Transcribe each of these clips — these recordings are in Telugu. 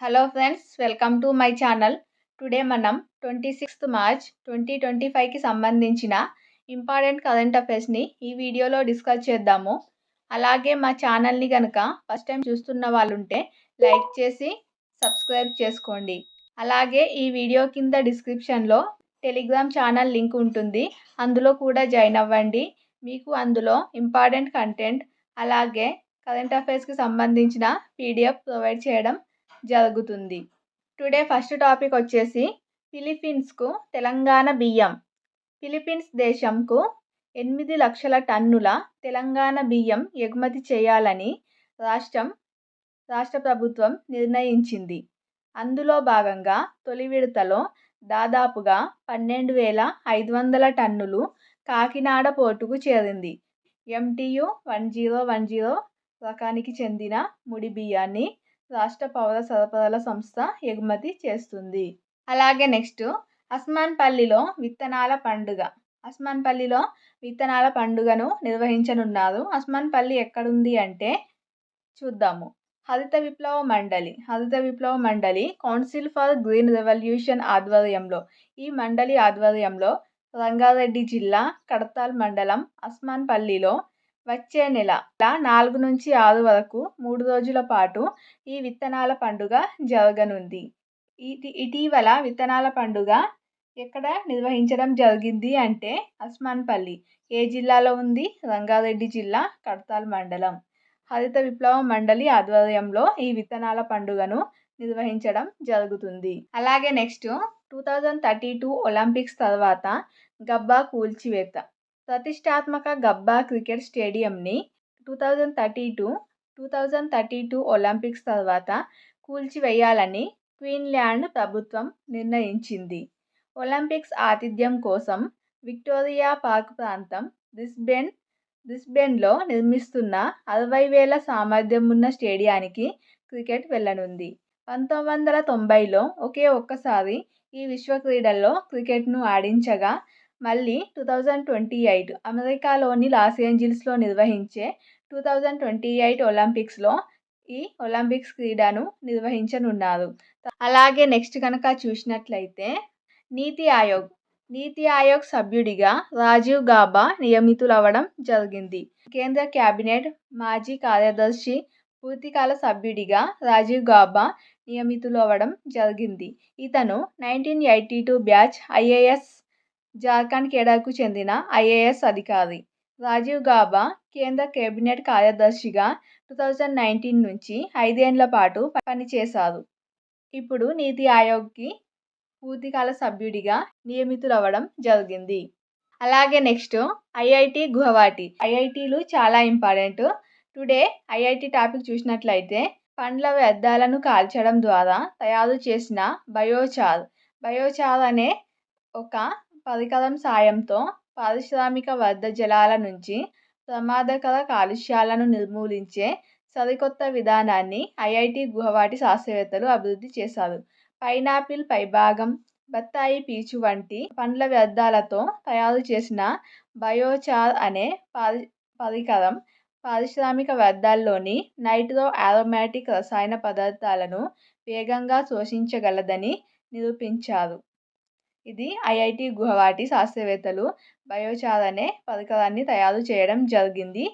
Hello friends welcome to my channel today మనం twenty sixth March twenty twenty ఫైవ్కి సంబంధించిన ఇంపార్టెంట్ కరెంట్ అఫైర్స్ని ఈ వీడియోలో డిస్కస్ చేద్దాము. అలాగే మా ఛానల్ని కనుక ఫస్ట్ టైం చూస్తున్న వాళ్ళు ఉంటే లైక్ చేసి సబ్స్క్రైబ్ చేసుకోండి. అలాగే ఈ వీడియో కింద డిస్క్రిప్షన్లో టెలిగ్రామ్ ఛానల్ లింక్ ఉంటుంది. అందులో కూడా జాయిన్ అవ్వండి. మీకు అందులో ఇంపార్టెంట్ కంటెంట్ అలాగే కరెంట్ అఫైర్స్కి సంబంధించిన పీడిఎఫ్ ప్రొవైడ్ చేయడం జరుగుతుంది. టుడే ఫస్ట్ టాపిక్ వచ్చేసి ఫిలిపీన్స్కు తెలంగాణ బియ్యం. ఫిలిపీన్స్ దేశంకు ఎనిమిది లక్షల టన్నుల తెలంగాణ బియ్యం ఎగుమతి చేయాలని రాష్ట్రం రాష్ట్ర ప్రభుత్వం నిర్ణయించింది. అందులో భాగంగా తొలి విడతలో దాదాపుగా పన్నెండు వేల ఐదు వందల టన్నులు కాకినాడ పోర్టుకు చేరింది. MTU one zero one zero రకానికి చెందిన ముడి బియ్యాన్ని రాష్ట్ర పౌర సరఫరాల సంస్థ ఎగుమతి చేస్తుంది. అలాగే నెక్స్ట్ అస్మాన్పల్లిలో విత్తనాల పండుగ. అస్మాన్పల్లిలో విత్తనాల పండుగను నిర్వహించనున్నారు. అస్మాన్పల్లి ఎక్కడుంది అంటే చూద్దాము. హరిత విప్లవ మండలి. హరిత విప్లవ మండలి కౌన్సిల్ ఫర్ గ్రీన్ రెవల్యూషన్ ఆధ్వర్యంలో. ఈ మండలి ఆధ్వర్యంలో రంగారెడ్డి జిల్లా కడతాల్ మండలం అస్మాన్పల్లిలో వచ్చే నెల నాలుగు నుంచి ఆరు వరకు మూడు రోజుల పాటు ఈ విత్తనాల పండుగ జరగనుంది. ఇటీ ఇటీవల విత్తనాల పండుగ ఎక్కడ నిర్వహించడం జరిగింది అంటే అస్మాన్పల్లి ఏ జిల్లాలో ఉంది? రంగారెడ్డి జిల్లా కడతాల్ మండలం. హరిత విప్లవ మండలి ఆధ్వర్యంలో ఈ విత్తనాల పండుగను నిర్వహించడం జరుగుతుంది. అలాగే next two thousand thirty two Olympics తర్వాత గబ్బా కూల్చివేత ప్రతిష్టాత్మక Gabba cricket స్టేడియంని two thousand thirty two two thousand thirty two Olympics తర్వాత కూల్చివేయాలని క్వీన్ల్యాండ్ ప్రభుత్వం నిర్ణయించింది. ఒలింపిక్స్ ఆతిథ్యం కోసం విక్టోరియా పార్క్ ప్రాంతం బ్రిస్బెన్ బ్రిస్బెన్లో నిర్మిస్తున్న అరవై వేల సామర్థ్యం ఉన్న స్టేడియానికి క్రికెట్ వెళ్ళనుంది పంతొమ్మిది వందల తొంభైలో ఒకే ఒక్కసారి ఈ విశ్వ క్రీడల్లో క్రికెట్ను ఆడించగా మళ్ళీ టూ థౌజండ్ ట్వంటీ ఎయిట్ అమెరికాలోని లాస్ ఏంజిల్స్లో నిర్వహించే టూ థౌజండ్ ట్వంటీ ఎయిట్ ఒలింపిక్స్లో ఈ ఒలింపిక్స్ క్రీడను నిర్వహించనున్నారు. అలాగే నెక్స్ట్ కనుక చూసినట్లయితే నీతి ఆయోగ్ నీతి ఆయోగ్ సభ్యుడిగా రాజీవ్ గాబా నియమితులవ్వడం జరిగింది. కేంద్ర క్యాబినెట్ మాజీ కార్యదర్శి పూర్తికాల సభ్యుడిగా రాజీవ్ గాబా నియమితులవ్వడం జరిగింది. ఇతను nineteen eighty two batch IAS Jharkhand కేడర్కు చెందిన ఐఏఎస్ అధికారి రాజీవ్ గాబా కేంద్ర కేబినెట్ కార్యదర్శిగా టూ థౌజండ్ నైన్టీన్ నుంచి ఐదేండ్ల పాటు పనిచేశారు. ఇప్పుడు నీతి ఆయోగ్కి పూర్తికాల సభ్యుడిగా నియమితులవ్వడం జరిగింది. అలాగే నెక్స్ట్ ఐఐటి గుహవాటి ఐఐటీలు చాలా ఇంపార్టెంట్. టుడే ఐఐటి టాపిక్ చూసినట్లయితే పండ్ల వ్యర్థాలను కాల్చడం ద్వారా తయారు చేసిన బయోచార్. బయోచార్ అనే ఒక పరికరం సాయంతో పారిశ్రామిక వ్యర్థజలాల నుంచి ప్రమాదకర కాలుష్యాలను నిర్మూలించే సరికొత్త విధానాన్ని ఐఐటి గుహవాటి శాస్త్రవేత్తలు అభివృద్ధి చేశారు. పైనాపిల్ పైభాగం బత్తాయి పీచు వంటి పండ్ల వ్యర్థాలతో తయారు చేసిన బయోచార్ అనే పరి పరికరం పారిశ్రామిక వ్యర్థాల్లోని నైట్రో ఆరోమాటిక్ రసాయన పదార్థాలను వేగంగా శోషించగలదని నిరూపించారు. ఇది ఐఐటి గుహవాటి శాస్త్రవేత్తలు బయోచార్ అనే పరికరాన్ని తయారు చేయడం జరిగింది.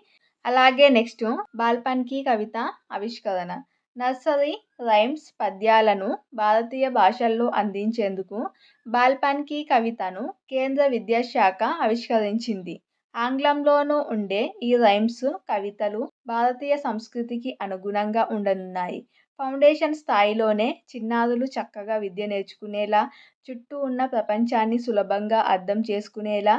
అలాగే నెక్స్ట్ బాల్పన్కి కవిత ఆవిష్కరణ. నర్సరీ రైమ్స్ పద్యాలను భారతీయ భాషల్లో అందించేందుకు బాల్పన్కి కవితను కేంద్ర విద్యాశాఖ ఆవిష్కరించింది. ఆంగ్లంలోనూ ఉండే ఈ రైమ్స్ కవితలు భారతీయ సంస్కృతికి అనుగుణంగా ఉండనున్నాయి. ఫౌండేషన్ స్థాయిలోనే చిన్నారులు చక్కగా విద్య నేర్చుకునేలా చుట్టూ ఉన్న ప్రపంచాన్ని సులభంగా అర్థం చేసుకునేలా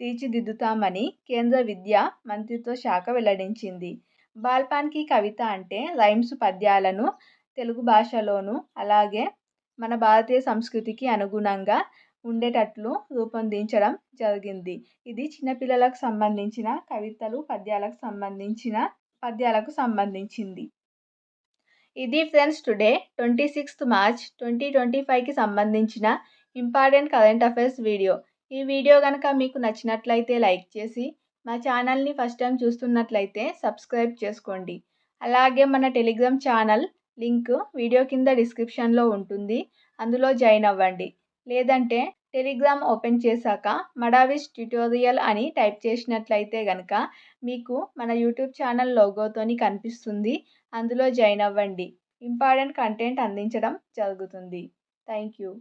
తీర్చిదిద్దుతామని కేంద్ర విద్యా మంత్రిత్వ శాఖ వెల్లడించింది. బాల్పాన్కి కవిత అంటే రైమ్స్ పద్యాలను తెలుగు భాషలోను అలాగే మన భారతీయ సంస్కృతికి అనుగుణంగా ఉండేటట్లు రూపొందించడం జరిగింది. ఇది చిన్నపిల్లలకు సంబంధించిన కవితలు పద్యాలకు సంబంధించిన పద్యాలకు సంబంధించింది. ఇది friends today twenty sixth March twenty twenty ఫైవ్కి సంబంధించిన ఇంపార్టెంట్ కరెంట్ అఫైర్స్ వీడియో. ఈ వీడియో కనుక మీకు నచ్చినట్లయితే లైక్ చేసి మా ఛానల్ని ఫస్ట్ టైం చూస్తున్నట్లయితే సబ్స్క్రైబ్ చేసుకోండి. అలాగే మన టెలిగ్రామ్ ఛానల్ లింక్ వీడియో కింద డిస్క్రిప్షన్లో ఉంటుంది. అందులో జాయిన్ అవ్వండి. లేదంటే టెలిగ్రామ్ ఓపెన్ చేశాక మడావిష్ ట్యుటోరియల్ అని టైప్ చేసినట్లయితే కనుక మీకు మన యూట్యూబ్ ఛానల్ లోగోతోని కనిపిస్తుంది. అందులో జాయిన్ అవ్వండి. ఇంపార్టెంట్ కంటెంట్ అందించడం జరుగుతుంది. Thank you.